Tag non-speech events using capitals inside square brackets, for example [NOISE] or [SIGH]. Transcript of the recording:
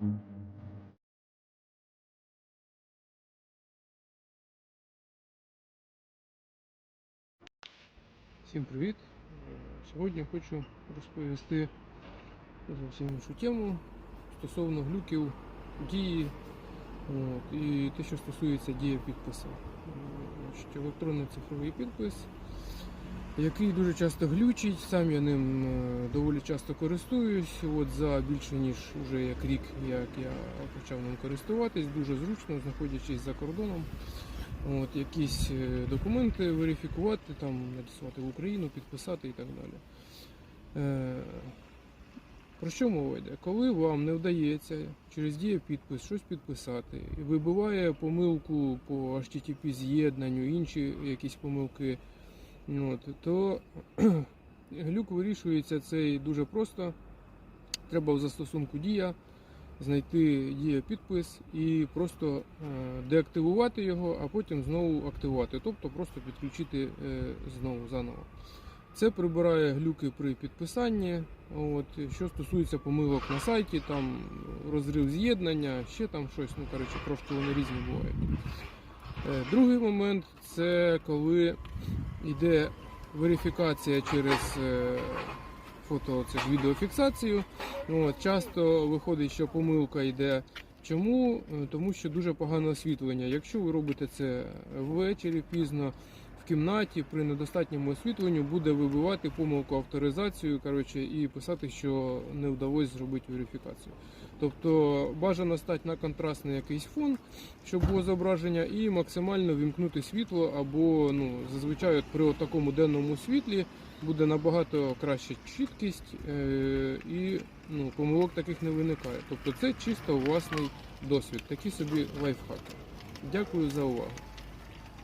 Всім привіт! Сьогодні хочу розповісти зовсім іншу тему стосовно глюків дії і те, що стосується дії підпису. Електронний цифровий підпис, який дуже часто глючить, сам я ним е, доволі часто користуюсь. От за більше ніж вже як рік, як я почав ним користуватись, дуже зручно, знаходячись за кордоном. От, якісь е, документи верифікувати, там, надіслати в Україну, підписати і так далі. Е, про що мова йде? Коли вам не вдається через дію підпис щось підписати, вибиває помилку по HTTP з'єднанню, інші якісь помилки, от, то [CLEARS THROAT] глюк вирішується цей дуже просто. Треба в застосунку дія знайти дія підпис і просто е, деактивувати його, а потім знову активувати, тобто просто підключити е, знову заново. Це прибирає глюки при підписанні. От, що стосується помилок на сайті, там розрив з'єднання, ще там щось, ну коротше, трошки вони різні бувають. Е, Другий момент це коли йде верифікація через е, фото, це ж відеофіксацію. От, часто виходить, що помилка йде. Чому? Е, Тому що дуже погане освітлення. Якщо ви робите це ввечері пізно кімнаті при недостатньому освітленню, буде вибивати помилку авторизацію коротше, і писати, що не вдалося зробити верифікацію. Тобто бажано стати на контрастний якийсь фон, щоб було зображення, і максимально вімкнути світло, або ну, зазвичай от при такому денному світлі буде набагато краща чіткість е, і ну, помилок таких не виникає. Тобто це чисто власний досвід, такі собі лайфхаки. Дякую за увагу.